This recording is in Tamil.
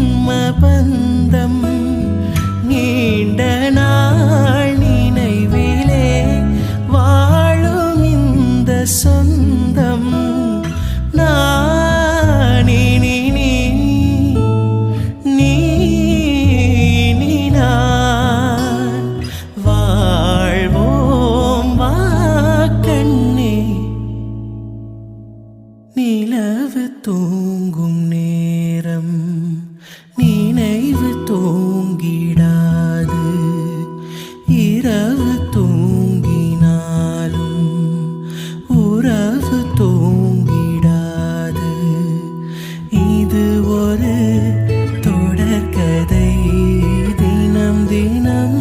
ஜன்ம பந்தம் நீண்ட நாள் நினைவிலே வாழும் இந்த சொந்தம் நானினி நீ நீ நான். வாழ்வோம் வா நிலவு தூ இரவு தூங்கினாலும் உறவு தூங்கிடாது. இது ஒரு தொடர்கதை தினம் தினம்